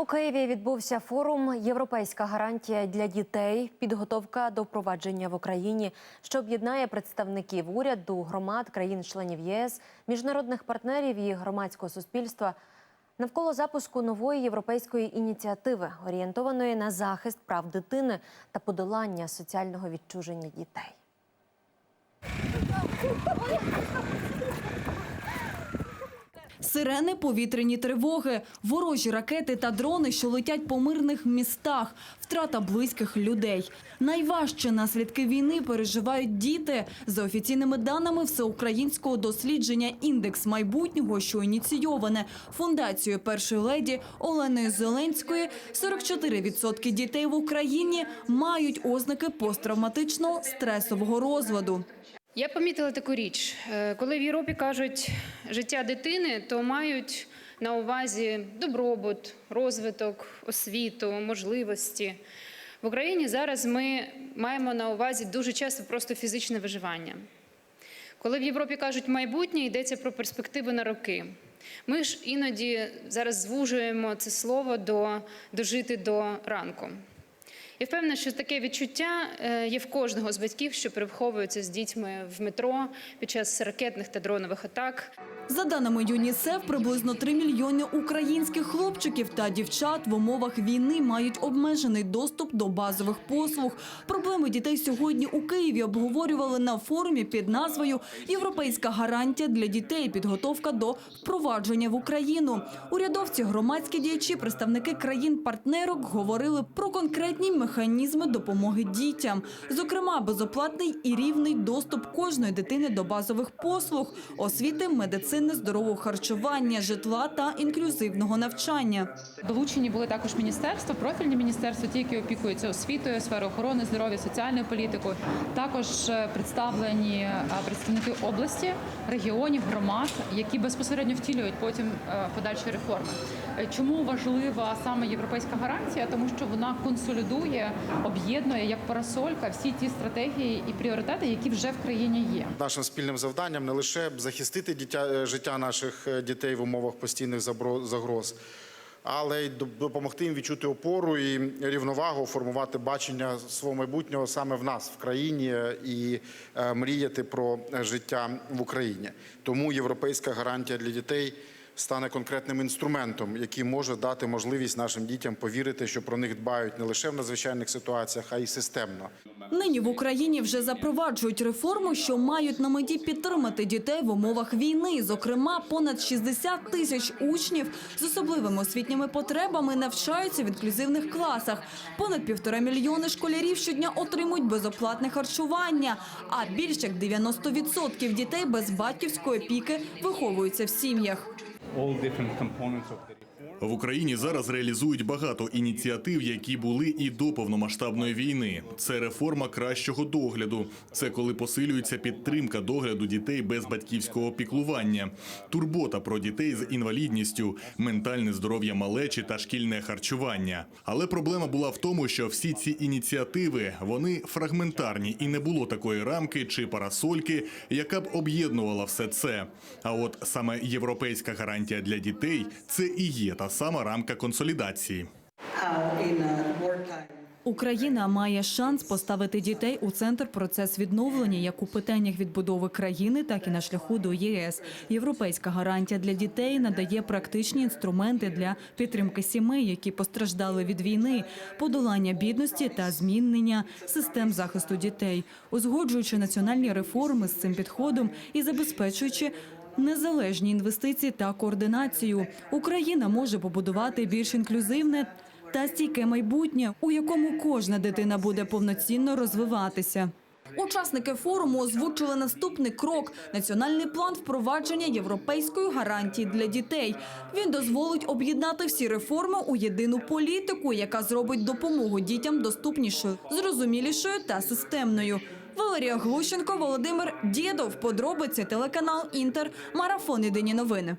У Києві відбувся форум Європейська гарантія для дітей. Підготовка до впровадження в Україні, що об'єднає представників уряду, громад, країн-членів ЄС, міжнародних партнерів і громадського суспільства навколо запуску нової європейської ініціативи, орієнтованої на захист прав дитини та подолання соціального відчуження дітей. Сирени, повітряні тривоги, ворожі ракети та дрони, що летять по мирних містах, втрата близьких людей. Найважче наслідки війни переживають діти. За офіційними даними всеукраїнського дослідження «Індекс майбутнього», що ініційоване фундацією першої леді Оленою Зеленської, 44% дітей в Україні мають ознаки посттравматичного стресового розладу. Я помітила таку річ. Е, Коли в Європі кажуть життя дитини, то мають на увазі добробут, розвиток, освіту, можливості. В Україні зараз ми маємо на увазі дуже часто просто фізичне виживання. Коли в Європі кажуть майбутнє, йдеться про перспективи на роки. Ми ж іноді зараз звужуємо це слово до дожити до ранку. Я впевнена, що таке відчуття е, є в кожного з батьків, що переховуються з дітьми в метро під час ракетних та дронових атак. За даними ЮНІСЕФ, приблизно 3 мільйони українських хлопчиків та дівчат в умовах війни мають обмежений доступ до базових послуг. Проблеми дітей сьогодні у Києві обговорювали на форумі під назвою Європейська гарантія для дітей. Підготовка до впровадження в Україну. Урядовці, громадські діячі, представники країн-партнерок говорили про конкретні механізми допомоги дітям, зокрема, безоплатний і рівний доступ кожної дитини до базових послуг, освіти, медицини, здорового харчування, житла та інклюзивного навчання. Долучені були також міністерства, профільні міністерства, ті, які опікуються освітою, сферою охорони здоров'я, соціальною політикою. Також е, представлені е, представники області, регіонів, громад, які безпосередньо втілюють потім е, подальші реформи. Чому важлива саме європейська гарантія? Тому що вона консолідує, об'єднує як парасолька всі ті стратегії і пріоритети, які вже в країні є. Нашим спільним завданням не лише захистити дитя, е, життя наших е, дітей в умовах постійних загроз, але й допомогти їм відчути опору і рівновагу, формувати бачення свого майбутнього саме в нас, в країні, е, і мріяти про життя в Україні. Тому європейська гарантія для дітей. Стане конкретним інструментом, який може дати можливість нашим дітям повірити, що про них дбають не лише в надзвичайних ситуаціях, а й системно. Нині в Україні вже запроваджують реформи, що мають на меті підтримати дітей в умовах війни. Зокрема, понад 60 тисяч учнів з особливими освітніми потребами навчаються в інклюзивних класах. Понад півтора мільйони школярів щодня отримують безоплатне харчування. А більш як 90% дітей без батьківської опіки виховуються в сім'ях. All different components of the. В Україні зараз реалізують багато ініціатив, які були і до повномасштабної війни. Це реформа кращого догляду. Це коли посилюється підтримка догляду дітей без батьківського піклування, турбота про дітей з інвалідністю, ментальне здоров'я малечі та шкільне харчування. Але проблема була в тому, що всі ці ініціативи вони фрагментарні і не було такої рамки чи парасольки, яка б об'єднувала все це. А от саме європейська гарантія для дітей це і є та сама рамка консолідації. Україна має шанс поставити дітей у центр процес відновлення як у питаннях відбудови країни, так і на шляху до ЄС. Європейська гарантія для дітей надає практичні інструменти для підтримки сімей, які постраждали від війни, подолання бідності та змінення систем захисту дітей, узгоджуючи національні реформи з цим підходом і забезпечуючи. Незалежні інвестиції та координацію Україна може побудувати більш інклюзивне та стійке майбутнє, у якому кожна дитина буде повноцінно розвиватися. Учасники форуму озвучили наступний крок – національний план впровадження європейської гарантії для дітей. Він дозволить об'єднати всі реформи у єдину політику, яка зробить допомогу дітям доступнішою, зрозумілішою та системною. Валерія Глущенко, Володимир Дєдов. Подробиці телеканал Інтер. Марафон. Єдині новини.